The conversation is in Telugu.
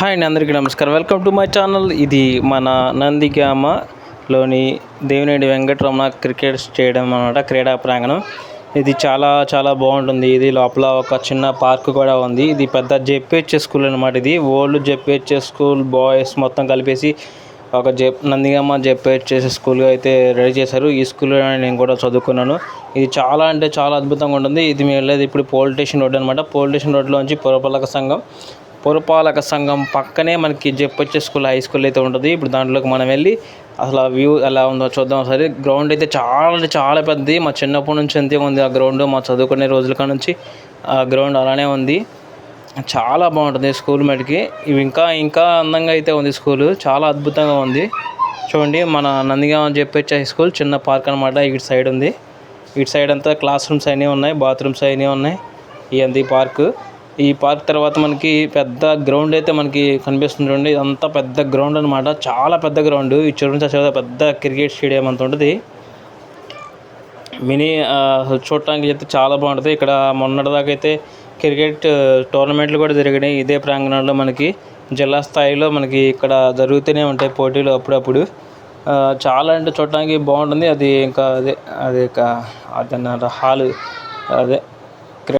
హాయ్ అండి అందరికీ నమస్కారం. Welcome to my channel. ఇది మన నందిగామలోని దేవినేడి వెంకటరమణ క్రికెట్ స్టేడియం అనమాట క్రీడా ప్రాంగణం. ఇది చాలా చాలా బాగుంటుంది. ఇది లోపల ఒక చిన్న పార్క్ కూడా ఉంది. ఇది పెద్ద జెపిహెచ్ స్కూల్ అనమాట ఇది. ఓల్డ్ జెపిహెచ్ స్కూల్ బాయ్స్ మొత్తం కలిపేసి ఒక జె నందిగామ జెపిహెచ్ స్కూల్గా అయితే రెడీ చేశారు. ఈ స్కూల్లో నేను కూడా చదువుకున్నాను. ఇది చాలా అంటే చాలా అద్భుతంగా ఉంటుంది. ఇది మేము వెళ్ళేది ఇప్పుడు పోలీస్ స్టేషన్ రోడ్ అనమాట పోలీస్ స్టేషన్ రోడ్లోంచి పురపాలక సంఘం పురపాలక సంఘం పక్కనే మనకి జెప్పొచ్చే స్కూల్ హై స్కూల్ అయితే ఉంటుంది. ఇప్పుడు దాంట్లోకి మనం వెళ్ళి అసలు ఆ వ్యూ ఎలా ఉందో చూద్దాం. సరే గ్రౌండ్ అయితే చాలా అంటే చాలా పెద్దది. మా చిన్నప్పటి నుంచి అంతే ఉంది ఆ గ్రౌండ్. మా చదువుకునే రోజుల కాడ నుంచి ఆ గ్రౌండ్ అలానే ఉంది. చాలా బాగుంటుంది స్కూల్ మటుకి. ఇవి ఇంకా ఇంకా అందంగా అయితే ఉంది స్కూల్. చాలా అద్భుతంగా ఉంది. చూడండి మన నందిగామ చెప్పొచ్చే హై స్కూల్. చిన్న పార్క్ అనమాట ఇటు సైడ్ ఉంది. ఇటు సైడ్ అంతా క్లాస్ రూమ్స్ అన్నీ ఉన్నాయి. బాత్రూమ్స్ అన్నీ ఉన్నాయి. ఇదంతా పార్కు పార్క్. ఈ పార్క్ తర్వాత మనకి పెద్ద గ్రౌండ్ అయితే మనకి కనిపిస్తుంది చూడండి. ఇదంతా పెద్ద గ్రౌండ్ అనమాట చాలా పెద్ద గ్రౌండ్. ఈ చూడండి చాలా పెద్ద క్రికెట్ స్టేడియం అంత ఉంటుంది. మినీ చూడటానికి అయితే చాలా బాగుంటుంది. ఇక్కడ మొన్నటిదాకా అయితే క్రికెట్ టోర్నమెంట్లు కూడా జరిగినాయి. ఇదే ప్రాంగణంలో మనకి జిల్లా స్థాయిలో మనకి ఇక్కడ జరుగుతూనే ఉంటాయి పోటీలు అప్పుడప్పుడు. చాలా అంటే చూడటానికి బాగుంటుంది. అది ఇంకా అదే అది ఇంకా హాలు అదే